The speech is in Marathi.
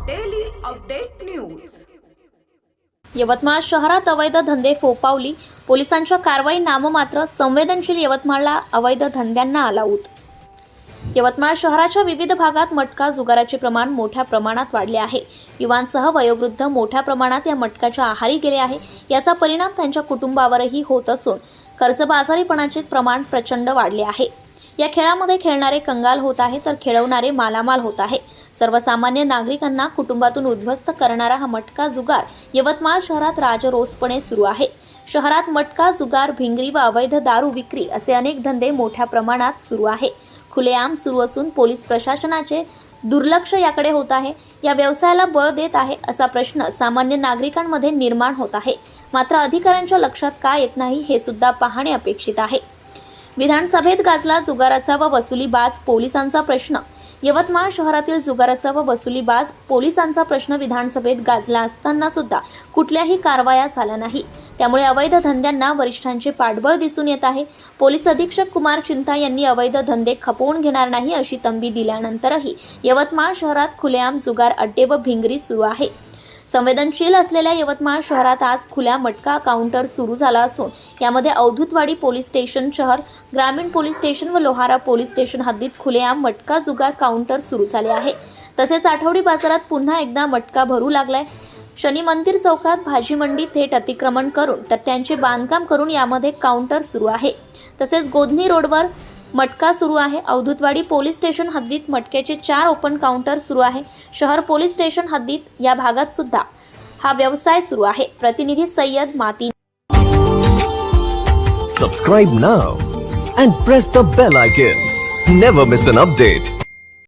अपडेट न्यूज यवतमाळ शहरात अवैध धंदे फोपावली पोलिसांच्या कारवाई नाममात्र संवेदनशील यवतमाळला अवैध धंद्यांना आलाऊत. यवतमाळ शहराच्या विविध भागात मटका जुगाराचे प्रमाण मोठ्या प्रमाणात वाढले आहे. युवांसह वयोवृद्ध मोठ्या प्रमाणात या मटकाच्या आहारी गेले आहे. याचा परिणाम त्यांच्या कुटुंबावरही होत असून कर्जबाजारीपणाचे प्रमाण प्रचंड वाढले आहे. या खेळामध्ये खेळणारे कंगाल होत आहे तर खेळवणारे मालामाल होत आहे. सर्वसामान्य नागरिकांना कुटुंबातून उद्ध्वस्त करणारा हा मटका जुगार यवतमाळ शहरात राजरोसपणे सुरू आहे. शहरात मटका जुगार भिंगरी व अवैध दारू विक्री असे अनेक धंदे मोठ्या प्रमाणात सुरू आहे. खुलेआम सुरू असून पोलीस प्रशासनाचे दुर्लक्ष याकडे होत आहे. या व्यवसायाला बळ देत आहे असा प्रश्न सामान्य नागरिकांमध्ये निर्माण होत आहे. मात्र अधिकाऱ्यांच्या लक्षात का येत नाही हे सुद्धा पाहणे अपेक्षित आहे. विधानसभेत गाजला जुगाराचा व वसुलीबाज पोलिसांचा प्रश्न यवतमाळ शहरातील जुगाराचा व वसुलीबाज पोलिसांचा प्रश्न विधानसभेत गाजला असताना सुद्धा कुठल्याही कारवाया झाल्या नाही. त्यामुळे अवैध धंद्यांना वरिष्ठांचे पाठबळ दिसून येत आहे. पोलीस अधीक्षक कुमार चिंता यांनी अवैध धंदे खपवून घेणार नाही अशी तंबी दिल्यानंतरही यवतमाळ शहरात खुलेआम जुगार अड्डे व भिंगरी सुरू आहे. संवेदनशील असलेल्या यवतमाळ शहरात आज खुल्या मटका काउंटर सुरू झाला असून यामध्ये अवधूतवाडी पोलीस स्टेशन शहर ग्रामीण पोलीस स्टेशन व लोहारा पोलीस स्टेशन हद्दीत खुलेआम मटका जुगार काउंटर सुरू झाले आहे. तसेच आठवडी बाजारात पुन्हा एकदा मटका भरू लागलाय. शनी मंदिर चौकात भाजी मंडी थेट अतिक्रमण करून तर त्यांचे बांधकाम करून यामध्ये काउंटर सुरू आहे. तसेच गोधनी रोडवर मटका सुरू आहे. अवधूतवाडी पोलीस स्टेशन हद्दीत मटक्याचे चार ओपन काउंटर सुरू आहे. शहर पोलीस स्टेशन हद्दीत या भागात सुद्धा हा व्यवसाय सुरू आहे. प्रतिनिधी सय्यद माती subscribe now and press the bell icon never miss an update